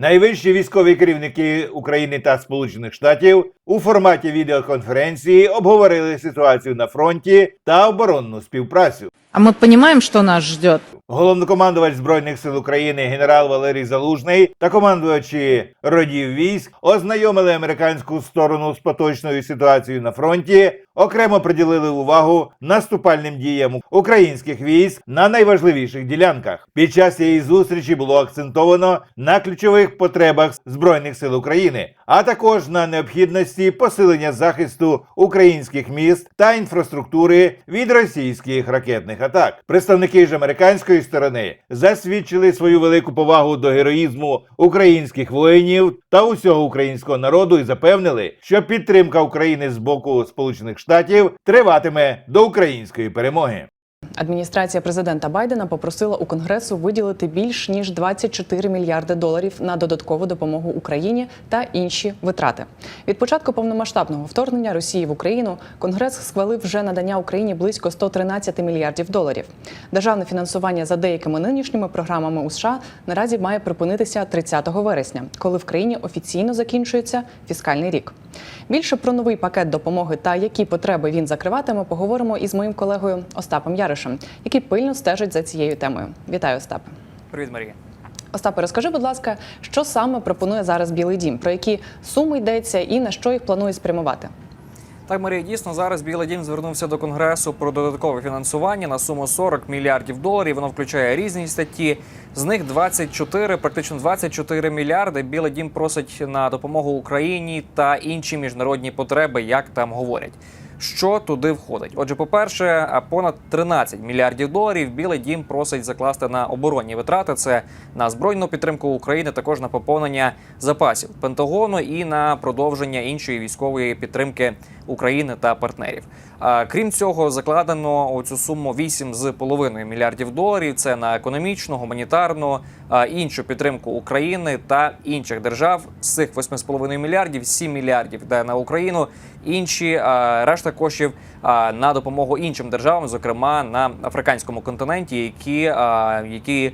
Найвищі військові керівники України та Сполучених Штатів у форматі відеоконференції обговорили ситуацію на фронті та оборонну співпрацю. А мы понимаем, что нас ждет. Головнокомандувач збройних сил України генерал Валерій Залужний та командувачі родів військ ознайомили американську сторону з поточною ситуацією на фронті, окремо приділили увагу наступальним діям українських військ на найважливіших ділянках. Під час цієї зустрічі було акцентовано на ключових потребах збройних сил України, а також на необхідності посилення захисту українських міст та інфраструктури від російських ракетних атак. Представники ж американської сторони засвідчили свою велику повагу до героїзму українських воїнів та усього українського народу і запевнили, що підтримка України з боку Сполучених Штатів триватиме до української перемоги. Адміністрація президента Байдена попросила у Конгресу виділити більш ніж 24 мільярди доларів на додаткову допомогу Україні та інші витрати. Від початку повномасштабного вторгнення Росії в Україну Конгрес схвалив вже надання Україні близько 113 мільярдів доларів. Державне фінансування за деякими нинішніми програмами у США наразі має припинитися 30 вересня, коли в країні офіційно закінчується фіскальний рік. Більше про новий пакет допомоги та які потреби він закриватиме, поговоримо із моїм колегою Остапом Яришем, який пильно стежить за цією темою. Вітаю, Остапе. Привіт, Марія. Остапе, розкажи, будь ласка, що саме пропонує зараз Білий Дім, про які суми йдеться і на що їх планує спрямувати? Так, Марія, дійсно зараз Білий Дім звернувся до Конгресу про додаткове фінансування на суму 40 мільярдів доларів. Воно включає різні статті. З них 24, практично 24 мільярди. Білий Дім просить на допомогу Україні та інші міжнародні потреби, як там говорять. Що туди входить? Отже, по-перше, понад 13 мільярдів доларів Білий Дім просить закласти на оборонні витрати. Це на збройну підтримку України, також на поповнення запасів Пентагону і на продовження іншої військової підтримки України та партнерів. Крім цього, закладено у цю суму 8,5 мільярдів доларів. Це на економічну, гуманітарну, іншу підтримку України та інших держав. З цих 8,5 мільярдів 7 мільярдів йде на Україну. Інші решта коштів на допомогу іншим державам, зокрема на африканському континенті, які, які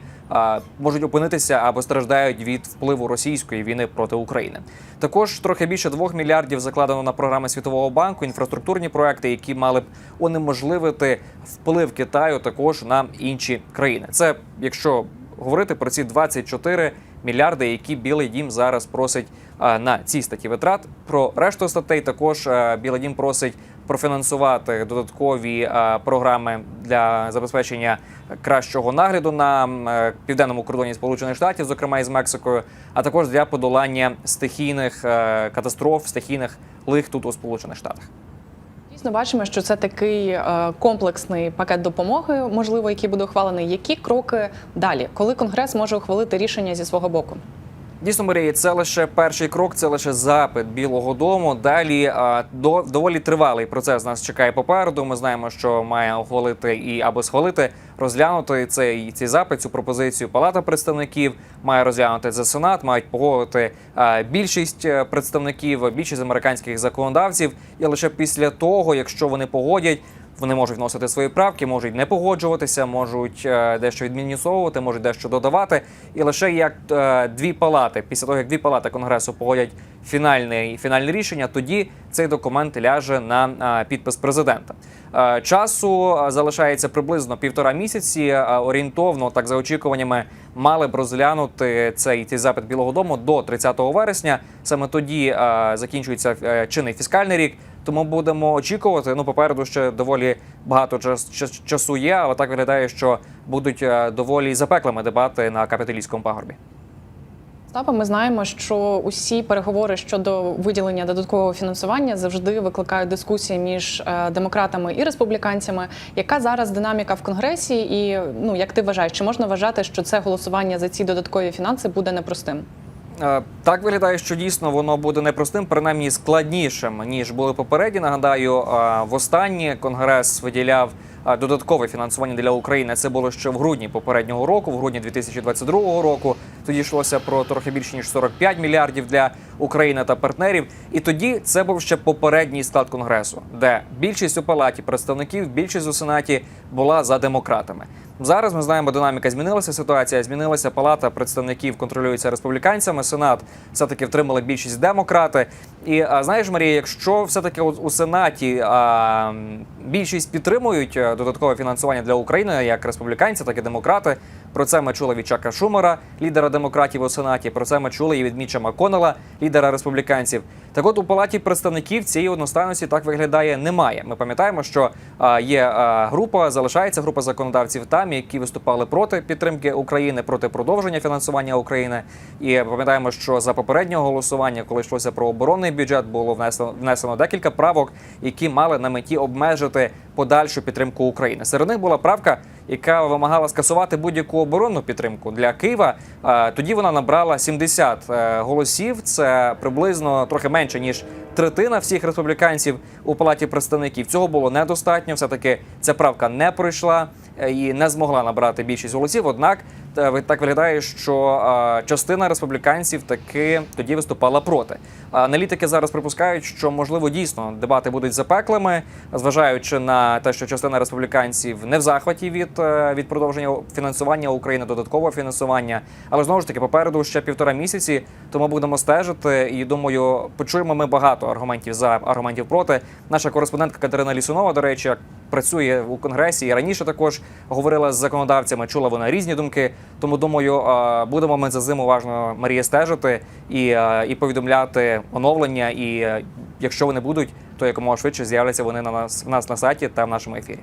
можуть опинитися або страждають від впливу російської війни проти України. Також трохи більше 2 мільярдів закладено на програми Світового банку, інфраструктурні проекти, які мали б унеможливити вплив Китаю також на інші країни. Це якщо говорити про ці 24 мільярди, які Білий Дім зараз просить на ці статті витрат. Про решту статей також Білий Дім просить профінансувати додаткові програми для забезпечення кращого нагляду на е, південному кордоні Сполучених Штатів, зокрема із Мексикою, а також для подолання стихійних е, катастроф, стихійних лих тут у Сполучених Штатах. Дійсно, бачимо, що це такий е, комплексний пакет допомоги, можливо, який буде ухвалений. Які кроки далі, коли Конгрес може ухвалити рішення зі свого боку? Дійсно, Марія, це лише перший крок, це лише запит Білого Дому. Далі до доволі тривалий процес нас чекає попереду. Ми знаємо, що має ухвалити і або схвалити, розглянути цей цей запит, цю пропозицію Палата представників має розглянути за сенат, мають погодити більшість е, представників, більшість американських законодавців. І лише після того, якщо вони погодять. Вони можуть вносити свої правки, можуть не погоджуватися, можуть е, дещо відмінісовувати, можуть дещо додавати. І лише як е, дві палати, після того як дві палати конгресу погодять фінальне фінальне рішення, тоді цей документ ляже на е, підпис президента. Часу залишається приблизно півтора місяці. Орієнтовно, так за очікуваннями, мали б розглянути цей, цей запит Білого Дому до 30 вересня. Саме тоді закінчується чинний фіскальний рік. Тому будемо очікувати. Ну, попереду ще доволі багато час, час- часу є, але так виглядає, що будуть е, доволі запеклими дебати на капіталійському пагорбі. Остапа, ми знаємо, що усі переговори щодо виділення додаткового фінансування завжди викликають дискусії між е, демократами і республіканцями. Яка зараз динаміка в конгресі? І ну як ти вважаєш, чи можна вважати, що це голосування за ці додаткові фінанси буде непростим? Е, Так виглядає, що дійсно воно буде непростим, принаймні складнішим ніж були попередні. Нагадаю, е, востаннє конгрес виділяв е, додаткове фінансування для України. Це було ще в грудні попереднього року, в грудні 2022 року. Тоді йшлося про трохи більше ніж 45 мільярдів для України та партнерів. І тоді це був ще попередній склад конгресу, де більшість у палаті представників, більшість у сенаті була за демократами. Зараз ми знаємо, динаміка змінилася. Ситуація змінилася. Палата представників контролюється республіканцями. Сенат все таки втримали більшість демократи. І знаєш, Марія, якщо все таки у сенаті а, більшість підтримують е, додаткове фінансування для України, як республіканці, так і демократи. Про це ми чули від Чака Шумера, лідера демократів у сенаті. Про це ми чули і від Міча Маконела, лідера республіканців. Так от у палаті представників цієї одностайності так виглядає немає. Ми пам'ятаємо, що є група, залишається група законодавців там, які виступали проти підтримки України, проти продовження фінансування України. І пам'ятаємо, що за попереднього голосування, коли йшлося про оборонний бюджет, було внесено внесено декілька правок, які мали на меті обмежити подальшу підтримку України. Серед них була правка, яка вимагала скасувати будь-яку оборонну підтримку для Києва. Е, Тоді вона набрала 70 е, голосів. Це приблизно трохи менше ніж третина всіх республіканців у палаті представників. Цього було недостатньо. Все таки ця правка не пройшла е, і не змогла набрати більшість голосів. Однак е, так виглядає, що е, частина республіканців таки тоді виступала проти. Аналітики зараз припускають, що можливо дійсно дебати будуть запеклими, зважаючи на те, що частина республіканців не в захваті від, від продовження фінансування України, додаткового фінансування. Але знову ж таки, попереду ще півтора місяці, тому будемо стежити. І думаю, почуємо ми багато аргументів за аргументів проти. Наша кореспондентка Катерина Лісунова, до речі, працює у конгресі і раніше також говорила з законодавцями. Чула вона різні думки. Тому думаю, будемо ми за зиму уважно Марія стежити і, і повідомляти оновлення. І е, якщо вони будуть, то якомога швидше з'являться вони на нас в нас на сайті та в нашому ефірі.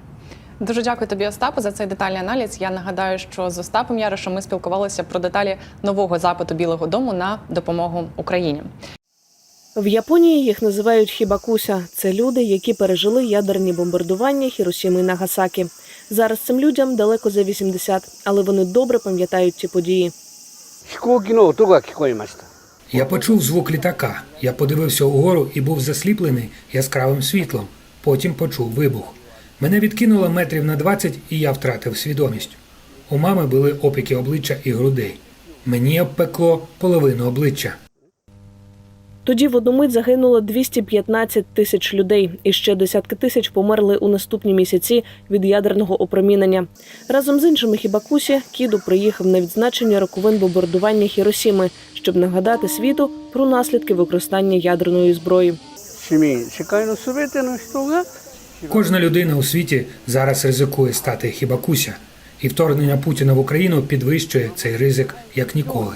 Дуже дякую тобі, Остапу, за цей детальний аналіз. Я нагадаю, що з Остапом Ярошем ми спілкувалися про деталі нового запиту Білого Дому на допомогу Україні. В Японії їх називають хібакуся. Це люди, які пережили ядерні бомбардування Хіросіми і Нагасакі. Зараз цим людям далеко за 80, але вони добре пам'ятають ці події. Я почув звук літака. Я подивився угору і був засліплений яскравим світлом. Потім почув вибух. Мене відкинуло метрів на 20 і я втратив свідомість. У мами були опіки обличчя і грудей. Мені обпекло половину обличчя. Тоді в одну мить загинуло 215 тисяч людей, і ще десятки тисяч померли у наступні місяці від ядерного опромінення. Разом з іншими хібакусі кіду приїхав на відзначення роковин бомбардування Хіросіми, щоб нагадати світу про наслідки використання ядерної зброї. Кожна людина у світі зараз ризикує стати хібакуся, і вторгнення Путіна в Україну підвищує цей ризик як ніколи.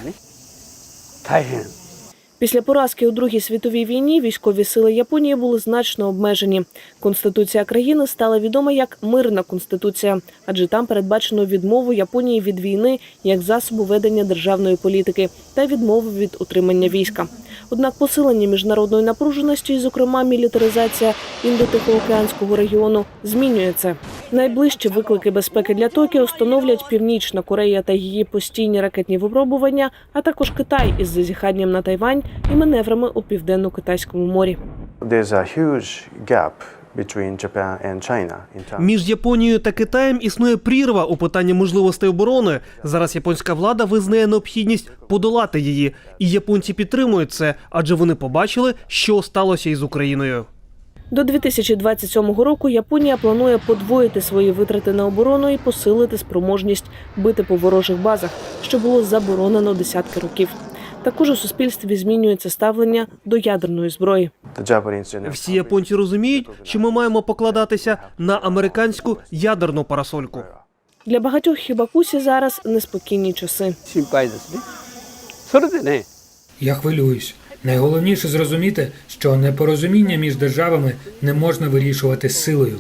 Після поразки у Другій світовій війні військові сили Японії були значно обмежені. Конституція країни стала відома як мирна конституція, адже там передбачено відмову Японії від війни як засобу ведення державної політики та відмову від утримання війська. Однак посилення міжнародної напруженості, і, зокрема мілітаризація індотихоокеанського регіону, змінює це. Найближчі виклики безпеки для Токіо становлять Північна Корея та її постійні ракетні випробування, а також Китай із зазіханням на Тайвань і маневрами у південно-китайському морі. Між Японією та Китаєм існує прірва у питанні можливостей оборони. Зараз японська влада визнає необхідність подолати її, і японці підтримують це, адже вони побачили, що сталося із Україною. До 2027 року Японія планує подвоїти свої витрати на оборону і посилити спроможність бити по ворожих базах, що було заборонено десятки років. Також у суспільстві змінюється ставлення до ядерної зброї. Всі японці розуміють, що ми маємо покладатися на американську ядерну парасольку. Для багатьох хібакусі зараз неспокійні часи. Я хвилююсь. Найголовніше зрозуміти, що непорозуміння між державами не можна вирішувати силою.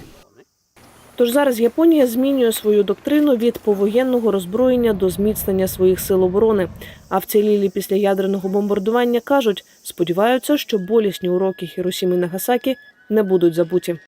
Тож зараз Японія змінює свою доктрину від повоєнного роззброєння до зміцнення своїх сил оборони. А вцілілі після ядерного бомбардування кажуть, сподіваються, що болісні уроки Хіросіми Нагасакі не будуть забуті.